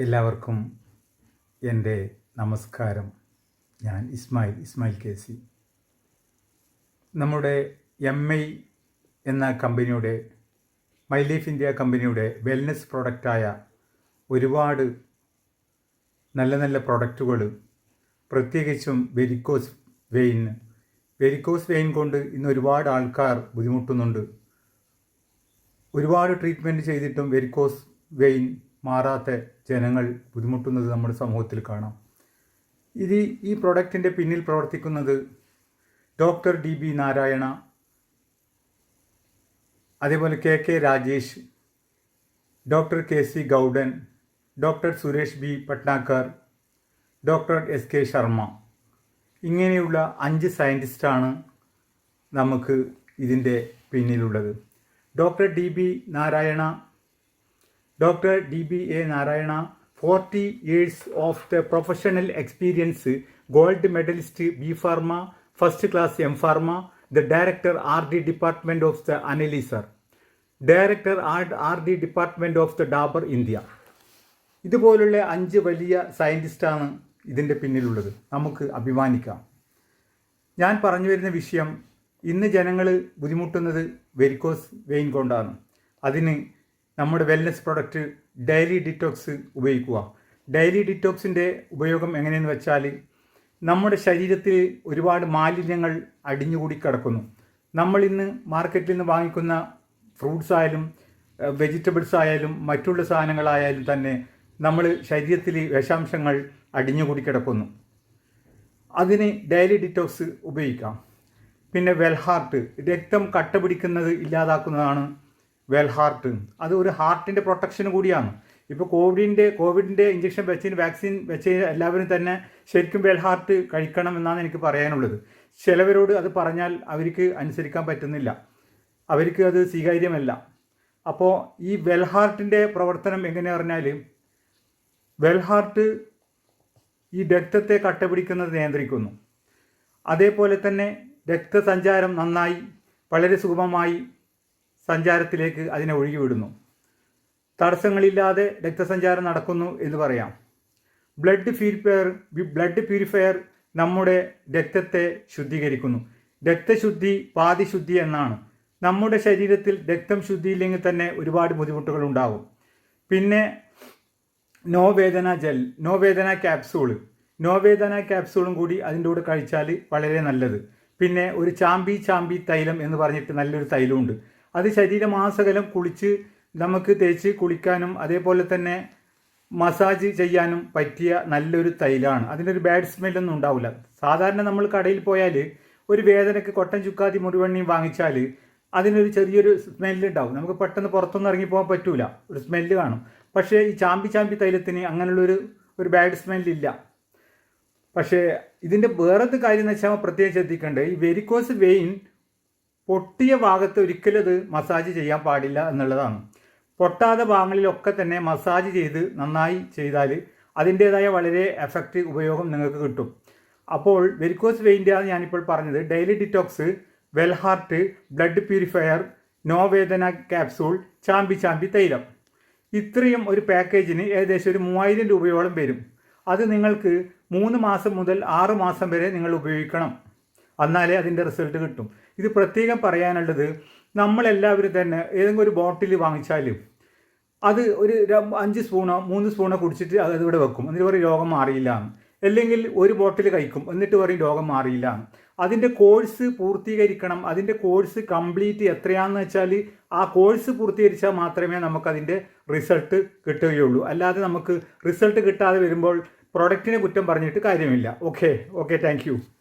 എല്ലാവർക്കും എന്റെ നമസ്കാരം. ഞാൻ ഇസ്മായിൽ ഇസ്മായിൽ കെ സി. നമ്മുടെ എം ഐ എന്ന കമ്പനിയുടെ മൈ ലൈഫ് ഇന്ത്യ കമ്പനിയുടെ വെൽനസ് പ്രോഡക്റ്റായ ഒരുപാട് നല്ല നല്ല പ്രോഡക്റ്റുകൾ പ്രത്യേകിച്ചും വെരിക്കോസ് വെയിൻ. വെരിക്കോസ് വെയിൻ കൊണ്ട് ഇന്ന് ഒരുപാട് ആൾക്കാർ ബുദ്ധിമുട്ടുന്നുണ്ട്. ഒരുപാട് ട്രീറ്റ്മെന്റ് ചെയ്തിട്ടും വെരിക്കോസ് വെയിൻ മാറാത്ത ജനങ്ങൾ ബുദ്ധിമുട്ടുന്നത് നമ്മുടെ സമൂഹത്തിൽ കാണാം. ഇത് ഈ പ്രൊഡക്റ്റിന്റെ പിന്നിൽ പ്രവർത്തിക്കുന്നത് ഡോക്ടർ ഡി ബി നാരായണ അതേപോലെ K K Rajesh doctor K C Gowdan doctor Suresh B Patnakar doctor S K Sharma. ഇങ്ങനെയുള്ള അഞ്ച് സയന്റിസ്റ്റാണ് നമുക്ക് ഇതിന്റെ പിന്നിലുള്ളത്. Doctor D B Narayana doctor D B A Narayana forty years of the professional experience gold medalist B pharma first class M pharma the director R D department of the analyser director R D department of the Dabur India. ഇതുപോലുള്ള അഞ്ച് വലിയ സയന്റിസ്റ്റാണ് ഇതിന്റെ പിന്നിലുള്ളത്. നമുക്ക് അഭിമാനിക്കാം. ഞാൻ പറഞ്ഞു വരുന്ന വിഷയം ഇന്ന് ജനങ്ങൾ ബുദ്ധിമുട്ടുന്നത് വെരിക്കോസ് വെയിൻ കൊണ്ടാണ്. അതിന് നമ്മുടെ വെൽനസ് പ്രൊഡക്റ്റ് ഡെയിലി ഡിറ്റോക്സ് ഉപയോഗിക്കുക. ഡെയിലി ഡിറ്റോക്സിന്റെ ഉപയോഗം എങ്ങനെയെന്ന് വെച്ചാൽ നമ്മുടെ ശരീരത്തിൽ ഒരുപാട് മാലിന്യങ്ങൾ അടിഞ്ഞുകൂടി കിടക്കുന്നു. നമ്മൾ ഇന്ന് മാർക്കറ്റിൽ നിന്ന് വാങ്ങിക്കുന്ന ഫ്രൂട്ട്സ് ആയാലും വെജിറ്റബിൾസ് ആയാലും മറ്റുള്ള സാധനങ്ങളായാലും തന്നെ നമ്മൾ ശരീരത്തിൽ വിഷാംശങ്ങൾ അടിഞ്ഞുകൂടി കിടക്കുന്നു. അതിന് ഡെയിലി ഡിറ്റോക്സ് ഉപയോഗിക്കാം. പിന്നെ വെൽഹാർട്ട് രക്തം കട്ട പിടിക്കുന്നത് ഇല്ലാതാക്കുന്നതാണ് വെൽഹാർട്ട് അത് ഒരു ഹാർട്ടിന്റെ പ്രൊട്ടക്ഷൻ കൂടിയാണ്. ഇപ്പോൾ കോവിഡിന്റെ കോവിഡിന്റെ ഇഞ്ചക്ഷൻ വെച്ചതിന് വാക്സിൻ വെച്ച് എല്ലാവരും തന്നെ ശരിക്കും വെൽ ഹാർട്ട് കഴിക്കണം എന്നാണ് എനിക്ക് പറയാനുള്ളത്. ചിലവരോട് അത് പറഞ്ഞാൽ അവർക്ക് അനുസരിക്കാൻ പറ്റുന്നില്ല. അവർക്ക് അത് സ്വീകാര്യമല്ല. അപ്പോൾ ഈ വെൽ ഹാർട്ടിന്റെ പ്രവർത്തനം എങ്ങനെ പറഞ്ഞാൽ വെൽ ഹാർട്ട് ഈ രക്തത്തെ കട്ടപിടിക്കുന്നത് നിയന്ത്രിക്കുന്നു. അതേപോലെ തന്നെ രക്തസഞ്ചാരം നന്നായി വളരെ സുഗമമായി സഞ്ചാരത്തിലേക്ക് അതിനെ ഒഴുകിവിടുന്നു. തടസ്സങ്ങളില്ലാതെ രക്തസഞ്ചാരം നടക്കുന്നു എന്ന് പറയാം. ബ്ലഡ് പ്യൂരിഫയർ ബ്ലഡ് പ്യൂരിഫയർ നമ്മുടെ രക്തത്തെ ശുദ്ധീകരിക്കുന്നു. രക്തശുദ്ധി പാതിശുദ്ധി എന്നാണ്. നമ്മുടെ ശരീരത്തിൽ രക്തം ശുദ്ധിയില്ലെങ്കിൽ തന്നെ ഒരുപാട് ബുദ്ധിമുട്ടുകൾ ഉണ്ടാകും. പിന്നെ നോവേദന ജെൽ നോവേദന ക്യാപ്സൂൾ നോവേദന ക്യാപ്സൂളും കൂടി അതിന്റെ കൂടെ കഴിച്ചാൽ വളരെ നല്ലത്. പിന്നെ ഒരു ചാമ്പി ചാമ്പി തൈലം എന്ന് പറഞ്ഞിട്ട് നല്ലൊരു തൈലമുണ്ട്. അത് ശരീരമാസകലം കുളിച്ച് നമുക്ക് തേച്ച് കുളിക്കാനും അതേപോലെ തന്നെ മസാജ് ചെയ്യാനും പറ്റിയ നല്ലൊരു തൈലാണ്. അതിനൊരു ബാഡ് സ്മെല്ലൊന്നും ഉണ്ടാവില്ല. സാധാരണ നമ്മൾ കടയിൽ പോയാൽ ഒരു വേദനയ്ക്ക് കൊട്ടൻ ചുക്കാതി മുറിവെണ്ണയും വാങ്ങിച്ചാൽ അതിനൊരു ചെറിയൊരു സ്മെല്ല് ഉണ്ടാവും. നമുക്ക് പെട്ടെന്ന് പുറത്തൊന്നും ഇറങ്ങിപ്പോകാൻ പറ്റൂല. ഒരു സ്മെല്ല് കാണും. പക്ഷേ ഈ ചാമ്പി ചാമ്പി തൈലത്തിന് അങ്ങനെയുള്ളൊരു ഒരു ബാഡ് സ്മെല്ലില്ല പക്ഷേ ഇതിന്റെ വേറൊരു കാര്യം എന്ന് വെച്ചാൽ പ്രത്യേകം ശ്രദ്ധിക്കേണ്ടത് ഈ വെരിക്കോസ് വെയിൻ പൊട്ടിയ ഭാഗത്ത് ഒരിക്കലും അത് മസാജ് ചെയ്യാൻ പാടില്ല എന്നുള്ളതാണ്. പൊട്ടാത്ത ഭാഗങ്ങളിലൊക്കെ തന്നെ മസാജ് ചെയ്ത് നന്നായി ചെയ്താൽ അതിന്റേതായ വളരെ എഫക്റ്റ് ഉപയോഗം നിങ്ങൾക്ക് കിട്ടും. അപ്പോൾ വെരിക്കോസ് വെയിന്റെയാണ് ഞാനിപ്പോൾ പറഞ്ഞത്. Daily detox well heart blood purifier നോവേദന capsule ചാമ്പി ചാമ്പി തൈലം. ഇത്രയും ഒരു പാക്കേജിന് ഏകദേശം ഒരു മൂവായിരം രൂപയോളം വരും. അത് നിങ്ങൾക്ക് മൂന്ന് മാസം മുതൽ ആറ് മാസം വരെ നിങ്ങൾ ഉപയോഗിക്കണം. എന്നാലേ അതിന്റെ റിസൾട്ട് കിട്ടും. ഇത് പ്രത്യേകം പറയാനുള്ളത് നമ്മളെല്ലാവരും തന്നെ ഏതെങ്കിലും ഒരു ബോട്ടിൽ വാങ്ങിച്ചാലും അത് ഒരു അഞ്ച് സ്പൂണോ മൂന്ന് സ്പൂണോ കുടിച്ചിട്ട് അത് ഇവിടെ വെക്കും. എന്നിട്ട് പറയും രോഗം മാറിയില്ല. അല്ലെങ്കിൽ ഒരു ബോട്ടിൽ കഴിക്കും. എന്നിട്ട് പറയും രോഗം മാറിയില്ല. അതിന്റെ കോഴ്സ് പൂർത്തീകരിക്കണം. അതിന്റെ കോഴ്സ് കംപ്ലീറ്റ് എത്രയാണെന്ന് വെച്ചാൽ ആ കോഴ്സ് പൂർത്തീകരിച്ചാൽ മാത്രമേ നമുക്കതിന്റെ റിസൾട്ട് കിട്ടുകയുള്ളൂ. അല്ലാതെ നമുക്ക് റിസൾട്ട് കിട്ടാതെ വരുമ്പോൾ പ്രൊഡക്റ്റിനെ കുറ്റം പറഞ്ഞിട്ട് കാര്യമില്ല. Okay okay thank